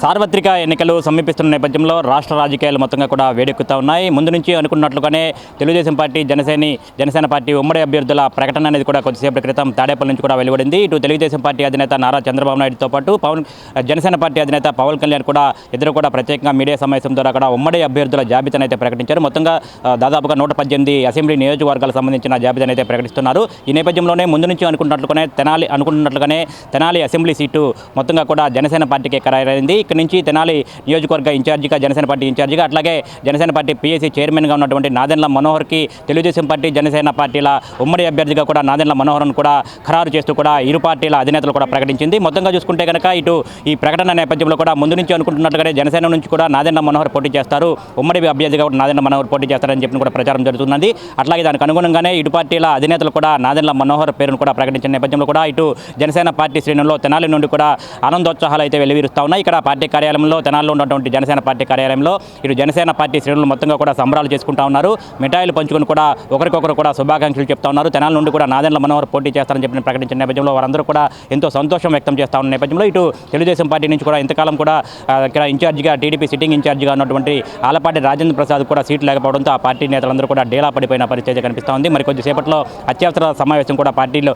సార్వత్రిక ఎన్నికలు సమీపిస్తున్న నేపథ్యంలో రాష్ట్ర రాజకీయాలు మొత్తంగా కూడా వేడెక్కుతా ఉన్నాయి. ముందు నుంచి అనుకున్నట్లుగానే తెలుగుదేశం పార్టీ జనసేన జనసేన పార్టీ ఉమ్మడి అభ్యర్థుల ప్రకటన అనేది కూడా కొద్దిసేపటి క్రితం తాడేపల్లి నుంచి కూడా వెలువడింది. ఇటు తెలుగుదేశం పార్టీ అధినేత నారా చంద్రబాబు నాయుడుతో పాటు పవన్ జనసేన పార్టీ అధినేత పవన్ కళ్యాణ్ కూడా ఇద్దరు కూడా ప్రత్యేకంగా మీడియా సమావేశం ద్వారా కూడా ఉమ్మడి అభ్యర్థుల జాబితాను అయితే ప్రకటించారు. మొత్తంగా దాదాపుగా నూట పద్దెనిమిది అసెంబ్లీ నియోజకవర్గాలకు సంబంధించిన జాబితాను అయితే ప్రకటిస్తున్నారు. ఈ నేపథ్యంలోనే ముందు నుంచి అనుకున్నట్లుగానే తెనాలి అనుకున్నట్లుగానే తెనాలి అసెంబ్లీ సీటు మొత్తంగా కూడా జనసేన పార్టీకి ఖరారైంది. ఇక్కడ నుంచి తెనాలి నియోజకవర్గ ఇన్ఛార్జిగా జనసేన పార్టీ ఇన్ఛార్జిగా అట్లాగే జనసేన పార్టీ పీఎస్సీ చైర్మన్గా ఉన్నటువంటి నాదెండ్ల మనోహర్కి తెలుగుదేశం పార్టీ జనసేన పార్టీల ఉమ్మడి అభ్యర్థిగా కూడా నాదెండ్ల మనోహర్ను కూడా ఖరారు చేస్తూ కూడా ఇరు పార్టీల అధినేతలు కూడా ప్రకటించింది. మొత్తంగా చూసుకుంటే కనుక ఇటు ఈ ప్రకటన నేపథ్యంలో కూడా ముందు నుంచి అనుకుంటున్నట్టుగానే జనసేన నుంచి కూడా నాదెండ్ల మనోహర్ పోటీ చేస్తారు. ఉమ్మడి అభ్యర్థిగా కూడా నాదెండ్ల మనోహర్ పోటీ చేస్తారని చెప్పి కూడా ప్రచారం జరుగుతున్నది. అట్లాగే దానికి అనుగుణంగానే ఇటు పార్టీల అధినేతలు కూడా నాదెండ్ల మనోహర్ పేరును కూడా ప్రకటించిన నేపథ్యంలో కూడా ఇటు జనసేన పార్టీ శ్రేణుల్లో తెనాలి నుండి కూడా ఆనందోత్సాహాలు అయితే వెల్లివిరుస్తా ఉన్నాయి. ఇక్కడ పార్టీ కార్యాలయంలో తెనాల్లో ఉన్నటువంటి జనసేన పార్టీ కార్యాలయంలో ఇటు జనసేన పార్టీ శ్రేణులు మొత్తంగా కూడా సంబరాలు చేసుకుంటా ఉన్నారు. మిఠాయిలు పంచుకొని కూడా ఒకరికొకరు కూడా శుభాకాంక్షలు చెప్తా ఉన్నారు. తెనాల నుండి కూడా నాదెండ్ల మనోహర్ పోటీ చేస్తారని చెప్పిన ప్రకటించిన నేపథ్యంలో వారందరూ కూడా ఎంతో సంతోషం వ్యక్తం చేస్తా ఉన్న నేపథ్యంలో ఇటు తెలుగుదేశం పార్టీ నుంచి కూడా ఇంతకాలం కూడా ఇక్కడ ఇన్ఛార్జిగా టీడీపీ సిట్టింగ్ ఇన్ఛార్జిగా ఉన్నటువంటి ఆలపాటి రాజేంద్ర ప్రసాద్ కూడా సీట్ లేకపోవడంతో ఆ పార్టీ నేతలందరూ కూడా డేలా పడిపోయిన పరిస్థితి కనిపిస్తూ ఉంది. మరి కొద్దిసేపట్లో అత్యవసర సమావేశం కూడా పార్టీలో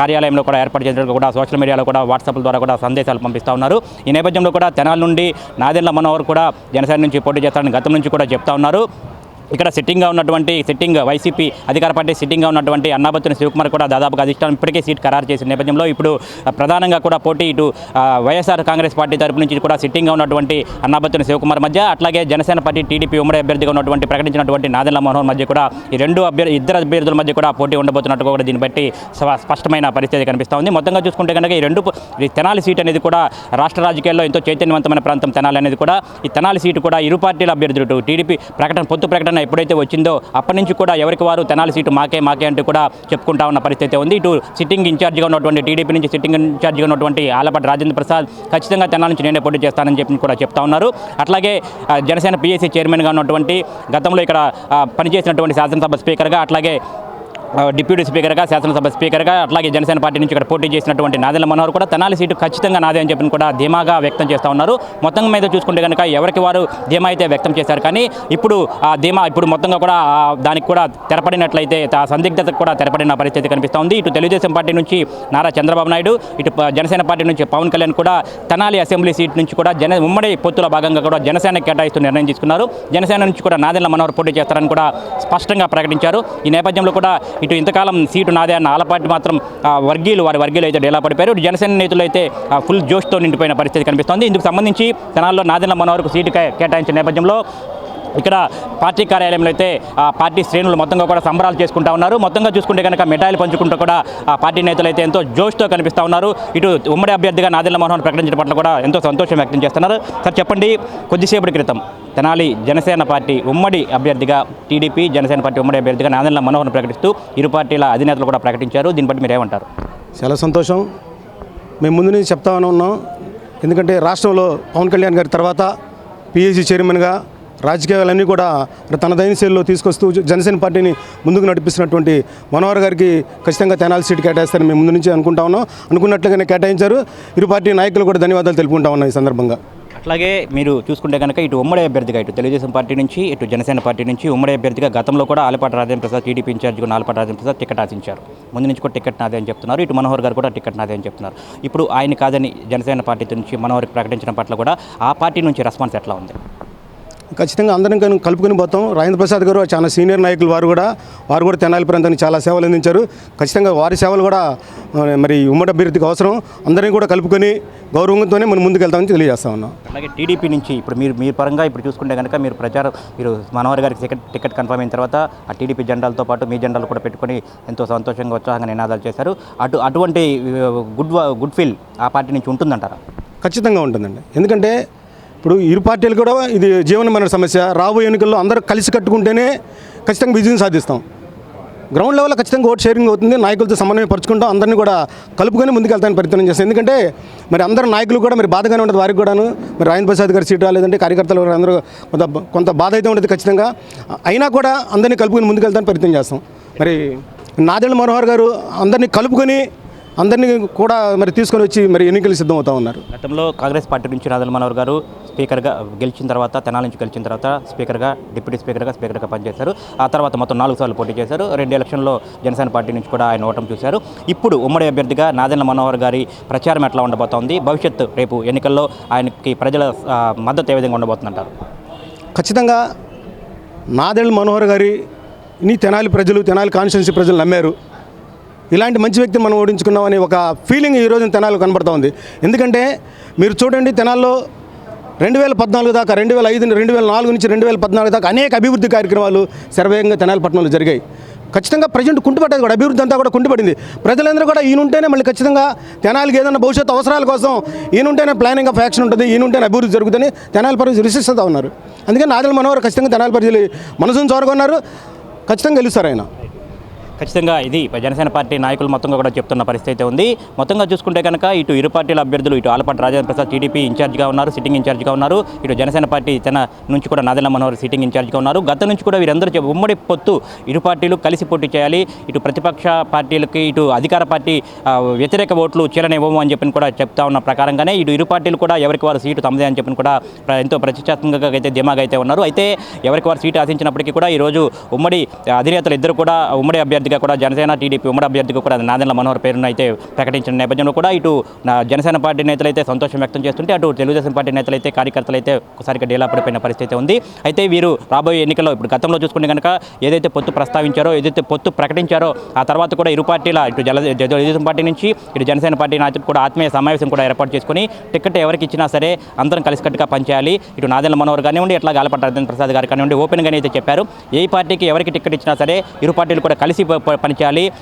కార్యాలయంలో కూడా ఏర్పాటు చేసినట్టు కూడా సోషల్ మీడియాలో కూడా వాట్సాప్ ద్వారా కూడా సందేశాలు పంపిస్తూ ఉన్నారు. ఈ నేపథ్యంలో కూడా తెనాల నుండి నాదెండ్ల మనోహర్ కూడా జనసేన నుంచి పోటీ చేస్తారని గతం నుంచి కూడా చెప్తా ఉన్నారు. ఇక్కడ సిట్టింగ్గా ఉన్నటువంటి సిట్టింగ్ వైసీపీ అధికార పార్టీ సిట్టింగ్గా ఉన్నటువంటి అన్నాబత్తుని శివకుమార్ కూడా దాదాపుగా అధిష్టానం ఇప్పటికే సీట్ ఖరారు చేసిన నేపథ్యంలో ఇప్పుడు ప్రధానంగా కూడా పోటీ ఇటు వైఎస్ఆర్ కాంగ్రెస్ పార్టీ తరపు నుంచి కూడా సిట్టింగ్గా ఉన్నటువంటి అన్నాబత్తుని శివకుమార్ మధ్య అట్లాగే జనసేన పార్టీ టీడీపీ ఉమ్మడి అభ్యర్థిగా ఉన్నటువంటి ప్రకటించినటువంటి నాదెండ్ల మనోహర్ మధ్య కూడా ఈ రెండు అభ్యర్థి ఇద్దరు అభ్యర్థుల మధ్య కూడా పోటీ ఉండబోతున్నట్టు కూడా దీన్ని బట్టి స్పష్టమైన పరిస్థితి కనిపిస్తూ ఉంది మొత్తంగా చూసుకుంటే కనుక ఈ రెండు ఈ తెనాలి సీట్ అనేది కూడా రాష్ట్ర రాజకీయాల్లో ఎంతో చైతన్యవంతమైన ప్రాంతం తెనాలి అనేది కూడా ఈ తెనాలి సీటు కూడా ఇరు పార్టీల అభ్యర్థులు టీడీపీ ప్రకటన పొత్తు ప్రకటన ఎప్పుడైతే వచ్చిందో అప్పటి నుంచి కూడా ఎవరికి వారు తెనాలి సీటు మాకే మాకే అంటూ కూడా చెప్పుకుంటా ఉన్న పరిస్థితి ఉంది. ఇటు సిట్టింగ్ ఇన్ఛార్జ్గా ఉన్నటువంటి టీడీపీ నుంచి సిట్టింగ్ ఇన్ఛార్జ్గా ఉన్నటువంటి ఆలపాటి రాజేంద్ర ప్రసాద్ ఖచ్చితంగా తెనాలి నుంచి నేనే పోటీ చేస్తానని చెప్పి కూడా చెప్తా ఉన్నారు. అట్లాగే జనసేన పీఎస్సీ చైర్మన్గా ఉన్నటువంటి గతంలో ఇక్కడ పనిచేసినటువంటి శాసనసభ స్పీకర్గా అట్లాగే డిప్యూటీ స్పీకర్గా శాసనసభ స్పీకర్గా అట్లాగే జనసేన పార్టీ నుంచి ఇక్కడ పోటీ చేసినటువంటి నాదెల మనోహర్ కూడా తెనాలి సీటు ఖచ్చితంగా నాదే అని చెప్పి కూడా ధీమాగా వ్యక్తం చేస్తూ ఉన్నారు. మొత్తం మీద చూసుకుంటే కనుక ఎవరికి వారు ధీమా అయితే వ్యక్తం చేశారు. కానీ ఇప్పుడు ఆ ధీమా ఇప్పుడు మొత్తంగా కూడా దానికి కూడా తెరపడినట్లయితే ఆ సందిగ్ధత కూడా తెరపడిన పరిస్థితి కనిపిస్తూ ఉంది ఇటు తెలుగుదేశం పార్టీ నుంచి నారా చంద్రబాబు నాయుడు ఇటు జనసేన పార్టీ నుంచి పవన్ కళ్యాణ్ కూడా తెనాలి అసెంబ్లీ సీట్ నుంచి కూడా జన ఉమ్మడి పొత్తుల భాగంగా కూడా జనసేన కేటాయిస్తూ నిర్ణయం తీసుకున్నారు. జనసేన నుంచి కూడా నాదెండ్ల మనోహర్ పోటీ చేస్తారని కూడా స్పష్టంగా ప్రకటించారు. ఈ నేపథ్యంలో కూడా ఇటు ఇంతకాలం సీటు నాదే అన్న ఆలపాటి మాత్రం వర్గీయులు వారి వర్గీయులు అయితే డేలా పడిపోయారు. ఇటు జనసేన నేతలు అయితే ఫుల్ జోష్తో నిండిపోయిన పరిస్థితి కనిపిస్తోంది. ఇందుకు సంబంధించి తెనాల్లో నాదెండ్ల మనోహర్కు సీటు కేటాయించిన నేపథ్యంలో ఇక్కడ పార్టీ కార్యాలయంలో అయితే ఆ పార్టీ శ్రేణులు మొత్తంగా కూడా సంబరాలు చేసుకుంటా ఉన్నారు. మొత్తంగా చూసుకుంటే కనుక మిఠాయిలు పంచుకుంటూ కూడా ఆ పార్టీ నేతలు అయితే ఎంతో జోష్తో కనిపిస్తూ ఉన్నారు. ఇటు ఉమ్మడి అభ్యర్థిగా నాదిల్ల మోహన్ ప్రకటించిన పట్ల కూడా ఎంతో సంతోషం వ్యక్తం చేస్తున్నారు. సార్ చెప్పండి కొద్దిసేపటి క్రితం తెనాలి జనసేన పార్టీ ఉమ్మడి అభ్యర్థిగా టీడీపీ జనసేన పార్టీ ఉమ్మడి అభ్యర్థిగా నాదిల్ల మనోహర్ను ప్రకటిస్తూ ఇరు పార్టీల అధినేతలు కూడా ప్రకటించారు. దీన్ని బట్టి మీరేమంటారు? చాలా సంతోషం. మేము ముందు నుంచి చెప్తా ఉన్నాం. ఎందుకంటే రాష్ట్రంలో పవన్ కళ్యాణ్ గారి తర్వాత పిఎస్సి చైర్మన్గా రాజకీయాలన్నీ కూడా తన దైన శైలిలో తీసుకొస్తూ జనసేన పార్టీని ముందుకు నడిపిస్తున్నటువంటి మనోహర్ గారికి ఖచ్చితంగా తెనాలి సీట్ కేటాయిస్తారని మేము ముందు నుంచి అనుకుంటా ఉన్నాం. అనుకున్నట్లుగానే కేటాయించారు. ఇరు పార్టీ నాయకులు కూడా ధన్యవాదాలు తెలుపుకుంటా ఉన్నాం ఈ సందర్భంగా. అట్లాగే మీరు చూసుకుంటే కనుక ఇటు ఉమ్మడి అభ్యర్థిగా ఇటు తెలుగుదేశం పార్టీ నుంచి ఇటు జనసేన పార్టీ నుంచి ఉమ్మడి అభ్యర్థిగా గతంలో కూడా ఆలపాటి రాజేంద్ర ప్రసాద్ టీడీపీ ఇన్ఛార్జిగా ఆలపాటి రాజేంద్ర ప్రసాద్ టికెట్ ఆశించారు. ముందు నుంచి కూడా టికెట్ నాదే అని చెప్తున్నారు. ఇటు మనోహర్ గారు కూడా టికెట్ నాదే అని చెప్తున్నారు. ఇప్పుడు ఆయన కాదని జనసేన పార్టీ నుంచి మనోహర్కి ప్రకటించిన పట్ల కూడా ఆ పార్టీ నుంచి రెస్పాన్స్ ఎట్లా ఉంది? ఖచ్చితంగా అందరం కను- కలుపుకొని పోతాం. రాజేంద్ర ప్రసాద్ గారు చాలా సీనియర్ నాయకులు వారు కూడా. వారు కూడా తెనాలి ప్రాంతానికి చాలా సేవలు అందించారు. ఖచ్చితంగా వారి సేవలు కూడా మరి ఉమ్మడి అభ్యర్థికి అవసరం. అందరినీ కూడా కలుపుకొని గౌరవంతోనే మనం ముందుకు వెళ్తామని తెలియజేస్తా ఉన్నాం. అలాగే టీడీపీ నుంచి ఇప్పుడు మీరు మీ పరంగా ఇప్పుడు చూసుకుంటే కనుక మీరు ప్రచారం మీరు మనోహర్ గారికి టికెట్ టికెట్ కన్ఫర్మ్ అయిన తర్వాత ఆ టీడీపీ జెండాలతో పాటు మీ జెండాలు కూడా పెట్టుకొని ఎంతో సంతోషంగా ఉత్సాహంగా నినాదాలు చేశారు. అటు అటువంటి గుడ్ గుడ్ ఫీల్ ఆ పార్టీ నుంచి ఉంటుందంటారా? ఖచ్చితంగా ఉంటుందండి. ఎందుకంటే ఇప్పుడు ఇరు పార్టీలు కూడా ఇది జీవనమైన సమస్య. రాబోయే ఎన్నికల్లో అందరూ కలిసి కట్టుకుంటేనే ఖచ్చితంగా విజయం సాధిస్తాం. గ్రౌండ్ లెవెల్లో ఖచ్చితంగా ఓట్ షేరింగ్ అవుతుంది. నాయకులతో సమన్వయం పరుచుకుంటాం. అందరినీ కూడా కలుపుకొని ముందుకెళ్తాను ప్రయత్నం చేస్తాం. ఎందుకంటే మరి అందరు నాయకులు కూడా మరి బాధగానే ఉంటుంది వారికి కూడాను. మరి రాయన్ ప్రసాద్ గారి సీటు రాలేదంటే కార్యకర్తలు అందరూ కొంత కొంత బాధ అయితే ఉంటుంది ఖచ్చితంగా. అయినా కూడా అందరినీ కలుపుకొని ముందుకెళ్తాను ప్రయత్నం చేస్తాం. మరి నాదెళ్ళ మనోహర్ గారు అందరినీ కలుపుకొని అందరినీ కూడా మరి తీసుకొని వచ్చి మరి ఎన్నికలు సిద్ధమవుతా ఉన్నారు. గతంలో కాంగ్రెస్ పార్టీ నుంచి నాదల్ మనోహర్ గారు స్పీకర్గా గెలిచిన తర్వాత తెనాల నుంచి గెలిచిన తర్వాత స్పీకర్గా డిప్యూటీ స్పీకర్గా స్పీకర్గా పనిచేశారు. ఆ తర్వాత మొత్తం నాలుగు సార్లు పోటీ చేశారు. రెండు ఎలక్షన్లో జనసేన పార్టీ నుంచి కూడా ఆయన ఓటమి చూశారు. ఇప్పుడు ఉమ్మడి అభ్యర్థిగా నాదెండ్ల మనోహర్ గారి ప్రచారం ఎట్లా ఉండబోతోంది? భవిష్యత్తు రేపు ఎన్నికల్లో ఆయనకి ప్రజల మద్దతు ఏ విధంగా ఉండబోతుందంటారు? ఖచ్చితంగా నాదెళ్ళ మనోహర్ గారి ని తెనాలి ప్రజలు తెనాలి కాన్స్టిట్యున్సీ ప్రజలు నమ్మారు. ఇలాంటి మంచి వ్యక్తిని మనం ఓడించుకున్నామని ఒక ఫీలింగ్ ఈ తెనాలు కనబడుతూ ఉంది. ఎందుకంటే మీరు చూడండి తెనాల్లో రెండు వేల పద్నాలుగు దాకా రెండు వేల ఐదు రెండు వేల నాలుగు నుంచి రెండు వేల పద్నాలుగు దాకా అనేక అభివృద్ధి కార్యక్రమాలు శరవేగంగా తెనాలి పట్టణంలో జరిగాయి. ఖచ్చితంగా ప్రజెంట్ కుంటుపట్టేది కూడా అభివృద్ధి అంతా కూడా కుంటుపడింది. ప్రజలందరూ కూడా ఈయనుంటేనే మళ్ళీ ఖచ్చితంగా తెనాలికి ఏదైనా భవిష్యత్తు అవసరాల కోసం ఈయనుంటేనే ప్లానింగ్ ఆఫ్ యాక్షన్ ఉంటుంది ఈయనుంటేనే అభివృద్ధి జరుగుతుంది తెనాలి ప్రజలు రిసిస్తా ఉన్నారు. అందుకని నాదల మనోహర్ ఖచ్చితంగా తెనాలి ప్రజలు మనసును చోరుకున్నారు ఖచ్చితంగా గెలుస్తారు ఆయన. ఖచ్చితంగా ఇది జనసేన పార్టీ నాయకులు మొత్తంగా కూడా చెప్తున్న పరిస్థితి అయితే ఉంది. మొత్తంగా చూసుకుంటే కనుక ఇటు ఇరు పార్టీల అభ్యర్థులు ఇటు ఆలపాటి రాజేంద్ర ప్రసాద్ టీడీపీ ఇన్ఛార్జ్గా ఉన్నారు సిట్టింగ్ ఇన్ఛార్జ్గా ఉన్నారు. ఇటు జనసేన పార్టీ తన నుంచి కూడా నాదెల్ల మనోహర్ సిట్టింగ్ ఇన్ఛార్జ్గా ఉన్నారు. గత నుంచి కూడా వీరందరూ ఉమ్మడి పొత్తు ఇరు పార్టీలు కలిసి పోటీ చేయాలి. ఇటు ప్రతిపక్ష పార్టీలకి ఇటు అధికార పార్టీ వ్యతిరేక ఓట్లు చీలనివ్వము అని చెప్పి కూడా చెప్తా ఉన్న ప్రకారంగానే ఇటు ఇరు పార్టీలు కూడా ఎవరికి వారు సీటు తమదే అని చెప్పి కూడా ఎంతో ప్రతిష్టాత్మకంగా అయితే ధీమాగా అయితే ఉన్నారు. అయితే ఎవరికి వారు సీటు ఆశించినప్పటికీ కూడా ఈరోజు ఉమ్మడి అధినేతలు ఇద్దరు కూడా ఉమ్మడి అభ్యర్థి అభ్యర్థిగా కూడా జనసేన టీడీపీ ఉమ్మడి అభ్యర్థిగా కూడా నాదెండ్ల మనోహర్ పేరును అయితే ప్రకటించిన నేపథ్యంలో కూడా ఇటు జనసేన పార్టీ నేతలు అయితే సంతోషం వ్యక్తం చేస్తుంటే అటు తెలుగుదేశం పార్టీ నేతలు అయితే కార్యకర్తలు అయితే ఒకసారిగా డీలా పడిపోయిన పరిస్థితి ఉంది. అయితే వీరు రాబోయే ఎన్నికల్లో ఇప్పుడు గతంలో చూసుకుంటే కనుక ఏదైతే పొత్తు ప్రస్తావించారో ఏదైతే పొత్తు ప్రకటించారో ఆ తర్వాత కూడా ఇరు పార్టీల ఇటు జల తెలుగుదేశం పార్టీ నుంచి ఇటు జనసేన పార్టీ నాయకులు కూడా ఆత్మీయ సమావేశం కూడా ఏర్పాటు చేసుకుని టికెట్ ఎవరికి ఇచ్చినా సరే అందరం కలిసికట్టుగా పనిచేయాలి. ఇటు నాదెండ్ల మనోహర్ కానివ్వండి ఎట్లా గాలపడ్డ రాజేంద్ర ప్రసాద్ గారు కానివ్వండి ఓపెన్గానే అయితే చెప్పారు. ఏ పార్టీకి ఎవరికి టికెట్ ఇచ్చినా సరే ఇరు పార్టీలు కూడా కలిసి పనిచేయాలి.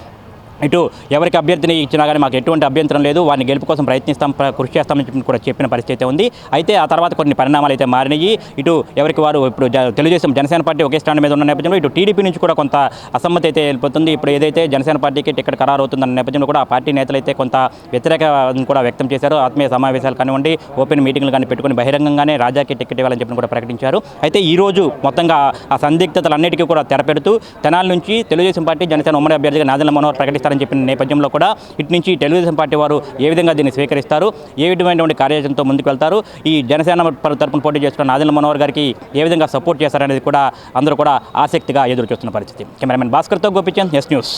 ఇటు ఎవరికి అభ్యర్థిని ఇచ్చినా కానీ మాకు ఎటువంటి అభ్యంతరం లేదు. వారిని గెలుపు కోసం ప్రయత్నిస్తాం కృషి చేస్తామని చెప్పి కూడా చెప్పిన పరిస్థితి ఉంది. అయితే ఆ తర్వాత కొన్ని పరిణామాలు అయితే మారినాయి. ఇటు ఎవరికి వారు ఇప్పుడు తెలుగుదేశం జనసేన పార్టీ ఒకే స్టాండ్ మీద ఉన్న నేపథ్యంలో ఇటు టీడీపీ నుంచి కూడా కొంత అసమ్మతి అయితే వెళ్ళిపోతుంది ఇప్పుడు ఏదైతే జనసేన పార్టీకి టికెట్ ఖరారు అవుతుందన్న నేపథ్యంలో కూడా ఆ పార్టీ నేతలు అయితే కొంత వ్యతిరేక కూడా వ్యక్తం చేశారు. ఆత్మీయ సమావేశాలు కానివ్వండి ఓపెన్ మీటింగ్లు కానీ పెట్టుకుని బహిరంగంగానే రాజాకి టికెట్ ఇవ్వాలని చెప్పి కూడా ప్రకటించారు. అయితే ఈ రోజు మొత్తంగా ఆ సందిగ్ధతలన్నిటికీ కూడా తెరపెడుతూ తెనాల నుంచి తెలుగుదేశం పార్టీ జనసేన ఉమ్మడి అభ్యర్థిగా నాదల మనోహర్ చేస్తారని చెప్పిన నేపథ్యంలో కూడా ఇటు నుంచి తెలుగుదేశం పార్టీ వారు ఏ విధంగా దీన్ని స్వీకరిస్తారు ఏ విధమైనటువంటి కార్యాచరణతో ముందుకు వెళ్తారు ఈ జనసేన తరపున పోటీ చేస్తున్న నాదెండ్ల మనోహర్ గారికి ఏ విధంగా సపోర్ట్ చేస్తారనేది కూడా అందరూ కూడా ఆసక్తిగా ఎదురు చూస్తున్న పరిస్థితి. కెమెరామెన్ భాస్కర్తో గోపిచంద్ ఎస్ న్యూస్.